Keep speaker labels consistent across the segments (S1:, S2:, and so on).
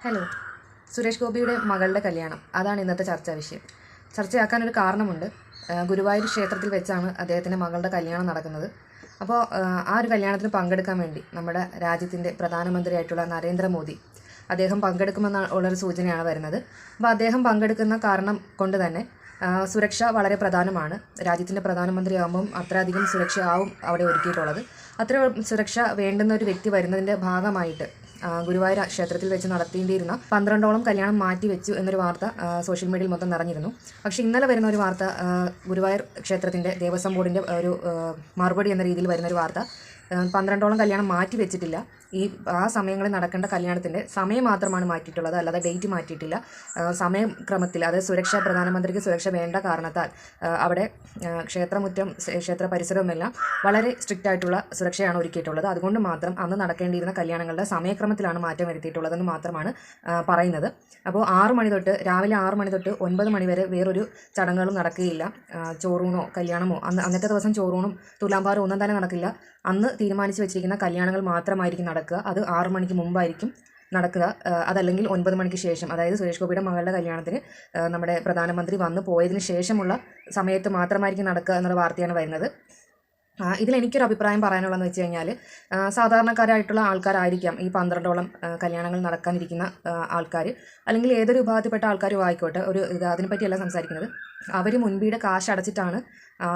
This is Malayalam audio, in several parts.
S1: ഹലോ. സുരേഷ് ഗോപിയുടെ മകളുടെ കല്യാണം. അതാണ് ഇന്നത്തെ ചർച്ചാ വിഷയം. ചർച്ചയാക്കാൻ ഒരു കാരണമുണ്ട്. ഗുരുവായൂർ ക്ഷേത്രത്തിൽ വെച്ചാണ് അദ്ദേഹത്തിന്റെ മകളുടെ കല്യാണം നടക്കുന്നത്. അപ്പോൾ ആ, ഒരു കല്യാണത്തിന് പങ്കെടുക്കാൻ വേണ്ടി നമ്മുടെ രാജ്യത്തിന്റെ പ്രധാനമന്ത്രിയായിട്ടുള്ള നരേന്ദ്രമോദി അദ്ദേഹം പങ്കെടുക്കുമെന്ന ഉള്ളൊരു സൂചനയാണ് വരുന്നത്. അപ്പോൾ അദ്ദേഹം പങ്കെടുക്കുന്ന കാരണം കൊണ്ട് തന്നെ സുരക്ഷ വളരെ പ്രധാനമാണ്. രാജ്യത്തിന്റെ പ്രധാനമന്ത്രിയാകുമ്പം അത്രയധികം സുരക്ഷയാവും അവിടെ ഒരുക്കിയിട്ടുള്ളത്. അത്ര സുരക്ഷ വേണ്ടുന്ന ഒരു വ്യക്തി വരുന്നതിന്റെ ഭാഗമായിട്ട് ഗുരുവായൂർ ക്ഷേത്രത്തിൽ വെച്ച് നടത്തേണ്ടിയിരുന്ന പന്ത്രണ്ടോളം കല്യാണം മാറ്റി വെച്ചു എന്നൊരു വാർത്ത സോഷ്യൽ മീഡിയയിൽ മൊത്തം നിറഞ്ഞിരുന്നു. പക്ഷേ ഇന്നലെ വരുന്ന ഒരു വാർത്ത ഗുരുവായൂർ ക്ഷേത്രത്തിന്റെ ദേവസ്വം ബോർഡിന്റെ ഒരു മറുപടി എന്ന രീതിയിൽ വരുന്ന ഒരു വാർത്ത പന്ത്രണ്ടോളം കല്യാണം മാറ്റി വെച്ചിട്ടില്ല. ഈ ആ സമയങ്ങളിൽ നടക്കേണ്ട കല്യാണത്തിന്റെ സമയം മാത്രമാണ് മാറ്റിയിട്ടുള്ളത്. അല്ലാതെ ഡേറ്റ് മാറ്റിയിട്ടില്ല. സമയം സമയക്രമത്തിൽ അതായത് സുരക്ഷ പ്രധാനമന്ത്രിക്ക് സുരക്ഷ വേണ്ട കാരണത്താൽ അവിടെ ക്ഷേത്രമുറ്റം ക്ഷേ- ക്ഷേത്ര പരിസരവുമെല്ലാം വളരെ സ്ട്രിക്റ്റ് ആയിട്ടുള്ള സുരക്ഷയാണ് ഒരുക്കിയിട്ടുള്ളത്. അതുകൊണ്ട് മാത്രം അന്ന് നടക്കേണ്ടിയിരുന്ന കല്യാണങ്ങളുടെ സമയക്രമത്തിലാണ് മാറ്റം വരുത്തിയിട്ടുള്ളതെന്ന് മാത്രമാണ് പറയുന്നത്. അപ്പോൾ ആറ് മണി തൊട്ട് രാവിലെ ആറ് മണി തൊട്ട് ഒൻപത് മണി വരെ വേറൊരു ചടങ്ങുകളും നടക്കുകയില്ല. ചോറൂണോ കല്യാണമോ അന്ന് അന്നത്തെ ദിവസം ചോറൂണും തുലാമ്പാറും ഒന്നും തന്നെ നടക്കില്ല. അന്ന് തീരുമാനിച്ചു വെച്ചിരിക്കുന്ന കല്യാണങ്ങൾ മാത്രമായിരിക്കും നടക്കുക അത് ആറ് മണിക്ക് മുമ്പായിരിക്കും നടക്കുക. അതല്ലെങ്കിൽ ഒൻപത് മണിക്ക് ശേഷം അതായത് സുരേഷ് ഗോപിയുടെ മകളുടെ കല്യാണത്തിന് നമ്മുടെ പ്രധാനമന്ത്രി വന്നു പോയതിന് ശേഷമുള്ള സമയത്ത് മാത്രമായിരിക്കും നടക്കുക എന്നുള്ള വാർത്തയാണ് വരുന്നത്. ഇതിൽ എനിക്കൊരു അഭിപ്രായം പറയാനുള്ളതെന്ന് വെച്ച് കഴിഞ്ഞാൽ സാധാരണക്കാരായിട്ടുള്ള ആൾക്കാരായിരിക്കാം ഈ പന്ത്രണ്ടോളം കല്യാണങ്ങൾ നടക്കാനിരിക്കുന്ന ആൾക്കാർ അല്ലെങ്കിൽ ഏതൊരു വിഭാഗത്തിൽപ്പെട്ട ആൾക്കാരും ആയിക്കോട്ടെ ഒരു ഇത് അതിനെപ്പറ്റിയല്ല സംസാരിക്കുന്നത്. അവർ മുൻപീടെ കാശ് അടച്ചിട്ടാണ്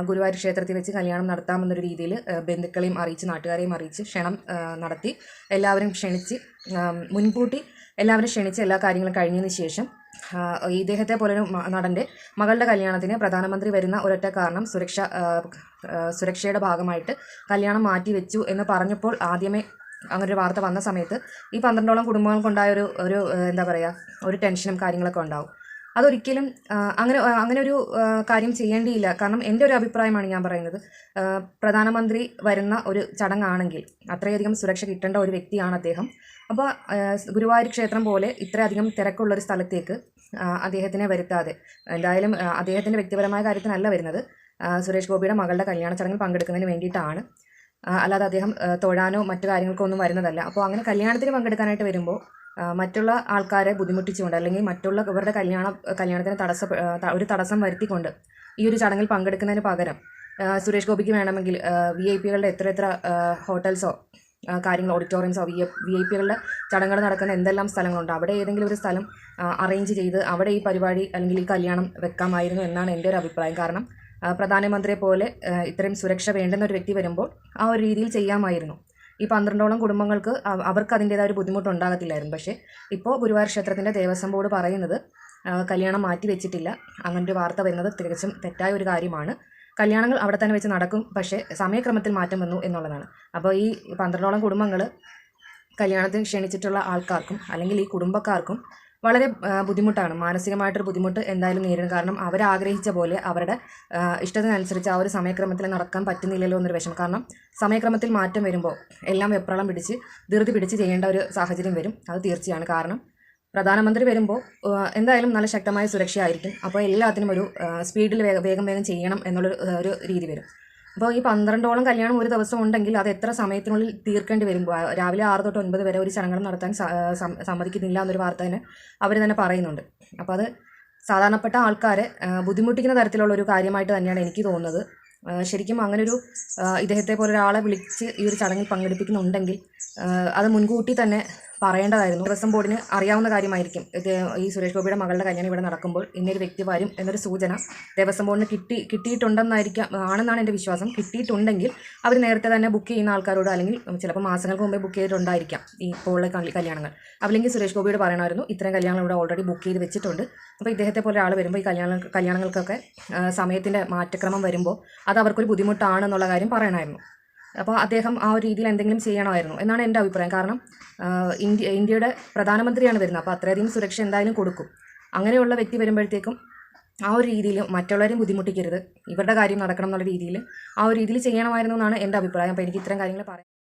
S1: ഗുരുവായൂർ ക്ഷേത്രത്തിൽ വെച്ച് കല്യാണം നടത്താമെന്നൊരു രീതിയിൽ ബന്ധുക്കളെയും അറിയിച്ച് നാട്ടുകാരെയും അറിയിച്ച് ക്ഷണം നടത്തി എല്ലാവരും ക്ഷണിച്ച് മുൻകൂട്ടി എല്ലാവരും ക്ഷണിച്ച് എല്ലാ കാര്യങ്ങളും കഴിഞ്ഞതിന് ശേഷം ഇദ്ദേഹത്തെ പോലൊരു നടന്റെ മകളുടെ കല്യാണത്തിന് പ്രധാനമന്ത്രി വരുന്ന ഒരൊറ്റ കാരണം സുരക്ഷ സുരക്ഷയുടെ ഭാഗമായിട്ട് കല്യാണം മാറ്റിവെച്ചു എന്ന് പറഞ്ഞപ്പോൾ ആദ്യമേ അങ്ങനൊരു വാർത്ത വന്ന സമയത്ത് ഈ പന്ത്രണ്ടോളം കുടുംബങ്ങൾക്കുണ്ടായ ഒരു ഒരു എന്താ പറയുക ഒരു ടെൻഷനും കാര്യങ്ങളൊക്കെ ഉണ്ടാവും. അതൊരിക്കലും അങ്ങനെ അങ്ങനെ ഒരു കാര്യം ചെയ്യേണ്ടിയില്ല. കാരണം എന്റെ ഒരു അഭിപ്രായമാണ് ഞാൻ പറയുന്നത്. പ്രധാനമന്ത്രി വരുന്ന ഒരു ചടങ്ങാണെങ്കിൽ അത്രയധികം സുരക്ഷ കിട്ടേണ്ട ഒരു വ്യക്തിയാണ് അദ്ദേഹം. അപ്പോൾ ഗുരുവായൂർ ക്ഷേത്രം പോലെ ഇത്രയധികം തിരക്കുള്ള ഒരു സ്ഥലത്തേക്ക് അദ്ദേഹത്തിനെ വരുത്താതെ എന്തായാലും അദ്ദേഹത്തിന്റെ വ്യക്തിപരമായ കാര്യത്തിനല്ല വരുന്നത്. സുരേഷ് ഗോപിയുടെ മകളുടെ കല്യാണ ചടങ്ങിൽ പങ്കെടുക്കുന്നതിന് വേണ്ടിയിട്ടാണ്. അല്ലാതെ അദ്ദേഹം തൊഴാനോ മറ്റു കാര്യങ്ങൾക്കോ ഒന്നും വരുന്നതല്ല. അപ്പോൾ അങ്ങനെ കല്യാണത്തിന് പങ്കെടുക്കാനായിട്ട് വരുമ്പോൾ മറ്റുള്ള ആൾക്കാരെ ബുദ്ധിമുട്ടിച്ചുകൊണ്ട് അല്ലെങ്കിൽ മറ്റുള്ള ഇവരുടെ കല്യാണ കല്യാണത്തിന് തടസ്സ ഒരു തടസ്സം വരുത്തിക്കൊണ്ട് ഈ ഒരു ചടങ്ങിൽ പങ്കെടുക്കുന്നതിന് പകരം സുരേഷ് ഗോപിക്ക് വേണമെങ്കിൽ വി ഐ പികളുടെ എത്ര എത്ര ഹോട്ടൽസോ കാര്യങ്ങൾ ഓഡിറ്റോറിയംസോ വി വി ഐ പികളുടെ ചടങ്ങുകൾ നടക്കുന്ന എന്തെല്ലാം സ്ഥലങ്ങളുണ്ട് അവിടെ ഏതെങ്കിലും ഒരു സ്ഥലം അറേഞ്ച് ചെയ്ത് അവിടെ ഈ പരിപാടി അല്ലെങ്കിൽ ഈ കല്യാണം വെക്കാമായിരുന്നു എന്നാണ് എന്റെ ഒരു അഭിപ്രായം. കാരണം പ്രധാനമന്ത്രിയെ പോലെ ഇത്രയും സുരക്ഷ വേണ്ടുന്ന ഒരു വ്യക്തി വരുമ്പോൾ ആ ഒരു രീതിയിൽ ചെയ്യാമായിരുന്നു. ഈ പന്ത്രണ്ടോളം കുടുംബങ്ങൾക്ക് അവർക്ക് അതിന്റേതായ ഒരു ബുദ്ധിമുട്ടുണ്ടാകത്തില്ലായിരുന്നു. പക്ഷേ ഇപ്പോൾ ഗുരുവായൂർ ക്ഷേത്രത്തിന്റെ ദേവസ്വം ബോർഡ് പറയുന്നത് കല്യാണം മാറ്റി വെച്ചിട്ടില്ല. അങ്ങനെ ഒരു വാർത്ത വരുന്നത് തികച്ചും തെറ്റായ ഒരു കാര്യമാണ്. കല്യാണങ്ങൾ അവിടെ തന്നെ വെച്ച് നടക്കും പക്ഷേ സമയക്രമത്തിൽ മാറ്റം വന്നു എന്നുള്ളതാണ്. അപ്പോൾ ഈ പന്ത്രണ്ടോളം കുടുംബങ്ങൾ കല്യാണത്തിന് ക്ഷണിച്ചിട്ടുള്ള ആൾക്കാർക്കും അല്ലെങ്കിൽ ഈ കുടുംബക്കാർക്കും വളരെ ബുദ്ധിമുട്ടാണ്. മാനസികമായിട്ടൊരു ബുദ്ധിമുട്ട് എന്തായാലും നേരിടും. കാരണം അവരാഗ്രഹിച്ച പോലെ അവരുടെ ഇഷ്ടത്തിനനുസരിച്ച് ആ ഒരു സമയക്രമത്തിൽ നടക്കാൻ പറ്റുന്നില്ലല്ലോ എന്നൊരു വിഷമം. കാരണം സമയക്രമത്തിൽ മാറ്റം വരുമ്പോൾ എല്ലാം വെപ്രളം പിടിച്ച് ധൃതി പിടിച്ച് ചെയ്യേണ്ട ഒരു സാഹചര്യം വരും. അത് തീർച്ചയാണ്. കാരണം പ്രധാനമന്ത്രി വരുമ്പോൾ എന്തായാലും നല്ല ശക്തമായ സുരക്ഷയായിരിക്കും. അപ്പോൾ എല്ലാത്തിനും ഒരു സ്പീഡിൽ വേഗം വേഗം ചെയ്യണം എന്നുള്ളൊരു ഒരു രീതി വരും. അപ്പോൾ ഈ പന്ത്രണ്ടോളം കല്യാണം ഒരു ദിവസം ഉണ്ടെങ്കിൽ അത് എത്ര സമയത്തിനുള്ളിൽ തീർക്കേണ്ടി വരും? രാവിലെ ആറ് തൊട്ട് ഒൻപത് വരെ ഒരു ചടങ്ങുകൾ നടത്താൻ സമ്മതിക്കുന്നില്ല എന്നൊരു വാർത്ത തന്നെ അവർ തന്നെ പറയുന്നുണ്ട്. അപ്പോൾ അത് സാധാരണപ്പെട്ട ആൾക്കാരെ ബുദ്ധിമുട്ടിക്കുന്ന തരത്തിലുള്ള ഒരു കാര്യമായിട്ട് തന്നെയാണ് എനിക്ക് തോന്നുന്നത്. ശരിക്കും അങ്ങനൊരു ഇദ്ദേഹത്തെ പോലെ ഒരാളെ വിളിച്ച് ഈ ഒരു ചടങ്ങിൽ പങ്കെടുപ്പിക്കുന്നുണ്ടെങ്കിൽ അത് മുൻകൂട്ടി തന്നെ പറയേണ്ടതായിരുന്നു. ദേവസ്വം ബോർഡിന് അറിയാവുന്ന കാര്യമായിരിക്കും. ഇത് ഈ സുരേഷ് ഗോപിയുടെ മകളുടെ കല്യാണം ഇവിടെ നടക്കുമ്പോൾ ഇന്നൊരു വ്യക്തി വരും എന്നൊരു സൂചന ദേവസ്വം ബോർഡിന് കിട്ടി കിട്ടിയിട്ടുണ്ടെന്നായിരിക്കാം ആണെന്നാണ് എന്റെ വിശ്വാസം. കിട്ടിയിട്ടുണ്ടെങ്കിൽ അവർ നേരത്തെ തന്നെ ബുക്ക് ചെയ്യുന്ന ആൾക്കാരോട് അല്ലെങ്കിൽ ചിലപ്പോൾ മാസങ്ങൾക്ക് മുമ്പേ ബുക്ക് ചെയ്തിട്ടുണ്ടായിരിക്കാം ഈ ഇപ്പോൾ കല്യാണങ്ങൾ. അല്ലെങ്കിൽ സുരേഷ് ഗോപിയോട് പറയണമായിരുന്നു ഇത്രയും കല്യാണങ്ങൾ ഇവിടെ ഓൾറെഡി ബുക്ക് ചെയ്ത് വെച്ചിട്ടുണ്ട്. അപ്പോൾ ഇദ്ദേഹത്തെ പോലെ ഒരാൾ വരുമ്പോൾ ഈ കല്യാണ കല്യാണങ്ങൾക്കൊക്കെ സമയത്തിന്റെ മാറ്റക്രമം വരുമ്പോൾ അത് അവർക്കൊരു ബുദ്ധിമുട്ടാണെന്നുള്ള കാര്യം പറയണമായിരുന്നു. അപ്പോൾ അദ്ദേഹം ആ ഒരു രീതിയിൽ എന്തെങ്കിലും ചെയ്യണമായിരുന്നു എന്നാണ് എന്റെ അഭിപ്രായം. കാരണം ഇന്ത്യ ഇന്ത്യയുടെ പ്രധാനമന്ത്രിയാണ് വരുന്നത്. അപ്പോൾ അത്രയധികം സുരക്ഷ എന്തായാലും കൊടുക്കും. അങ്ങനെയുള്ള വ്യക്തി വരുമ്പോഴത്തേക്കും ആ ഒരു രീതിയിൽ മറ്റുള്ളവരെയും ബുദ്ധിമുട്ടിക്കരുത്. ഇവരുടെ കാര്യം നടക്കണം എന്നുള്ള രീതിയിൽ ആ ഒരു രീതിയിൽ ചെയ്യണമായിരുന്നു എന്നാണ് എന്റെ അഭിപ്രായം. അപ്പോൾ എനിക്ക് ഇത്തരം കാര്യങ്ങൾ പറയാം